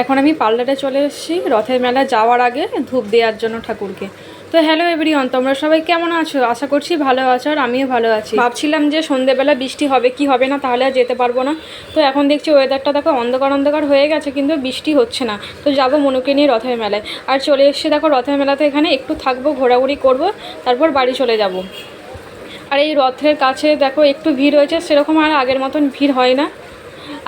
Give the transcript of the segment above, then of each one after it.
এখন আমি পার্লারে চলে এসেছি। রথের মেলা যাওয়ার আগে ধূপ দেওয়ার জন্য ঠাকুরকে। তো হ্যালো এভরিওয়ান তোমরা সবাই কেমন আছো? আশা করছি ভালো আছো আর আমিও ভালো আছি। ভাবছিলাম যে সন্ধেবেলা বৃষ্টি হবে, কি হবে না, তাহলে আর যেতে পারব না। তো এখন দেখছি ওয়েদারটা দেখো অন্ধকার অন্ধকার হয়ে গেছে, কিন্তু বৃষ্টি হচ্ছে না। তো যাব মনুকে নিয়ে রথের মেলায়। আর চলে এসেছি দেখো রথের মেলাতে এখানে একটু থাকব, ঘোরাঘুরি করব, তারপর বাড়ি চলে যাব। আর এই রথের কাছে দেখো একটু ভিড় হয়েছে, সেরকম আর আগের মতন ভিড় হয় না।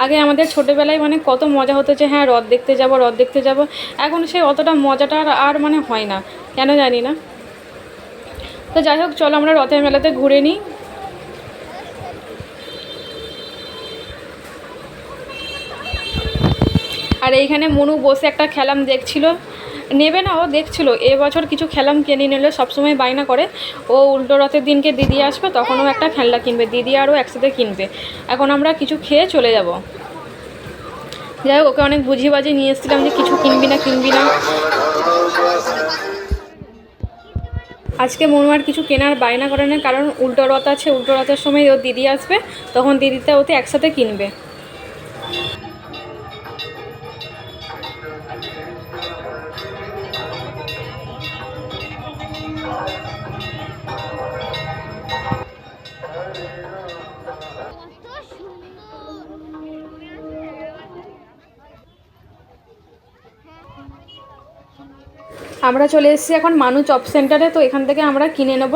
আগে আমাদের ছোটোবেলায় মানে কত মজা হতো যে হ্যাঁ রথ দেখতে যাব, রথ দেখতে যাব। এখন সেই অতটা মজাটা আর আর মানে হয় না। কেন জানি না। তো যাই হোক, চলো আমরা রথের মেলাতে ঘুরে নিই। আর এইখানে মনু বসে একটা খেলাম দেখছিল। নেবে না, ও দেখছিল। এবছর কিছু খেলাম কিনে নিলে সবসময় বায়না করে। ও উল্টো রথের দিনকে দিদি আসবে তখন ও একটা খেলনা কিনবে। দিদি আরও একসাথে কিনবে। এখন আমরা কিছু খেয়ে চলে যাব। যাই হোক, ওকে অনেক বুঝিয়ে বাজিয়ে নিয়ে এসেছিলাম যে কিছু কিনবি না কিনবি না। আজকে মনু আর কিছু কেনার বায়না করে না কারণ উল্টো রথ আছে, উল্টো রথের সময় ওর দিদি আসবে, তখন দিদিটা ওতে একসাথে কিনবে। I'm আমরা চলে এসেছি এখন মানু চপ সেন্টারে, তো এখান থেকে আমরা কিনে নেব।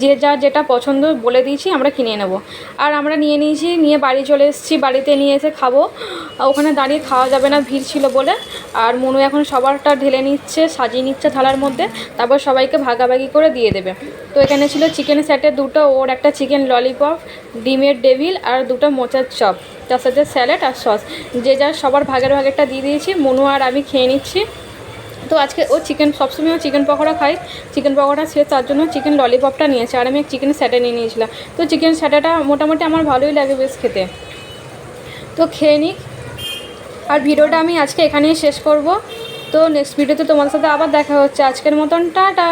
যে যা যেটা পছন্দ বলে দিয়েছি, আমরা কিনে নেব। আর আমরা নিয়ে নিয়েছি, নিয়ে বাড়ি চলে এসেছি, বাড়িতে নিয়ে এসে খাব। ওখানে দাঁড়িয়ে খাওয়া যাবে না, ভিড় ছিল বলে। আর মনু এখন সবারটা ঢেলে নিচ্ছে, সাজিয়ে নিচ্ছে থালার মধ্যে। তারপর সবাইকে ভাগাভাগি করে দিয়ে দেবে। তো এখানে ছিল চিকেন সেটে দুটো, ওর একটা চিকেন ললিপপ ডিমের ডেভিল আর দুটো মোচার চপ। তার সাথে স্যালাড আর সস যে যার সবার ভাগের ভাগেরটা দিয়ে দিয়েছি, মনু আর আমি খেয়ে নিচ্ছি। তো আজকে ও চিকেন সবসময় ও চিকেন পকোড়া খায়। চিকেন পকোড়া সে তার জন্য চিকেন ললিপপটা নিয়েছে। আর আমি চিকেন স্যাটা নিয়ে নিয়েছিলাম। তো চিকেন স্যাটাটা মোটামুটি আমার ভালোই লাগে বেশ খেতে। তো খেয়ে নিক। আর ভিডিওটা আমি আজকে এখানেই শেষ করব। তো নেক্সট ভিডিওতে তোমার সাথে আবার দেখা হচ্ছে। আজকের মতন, টাটা!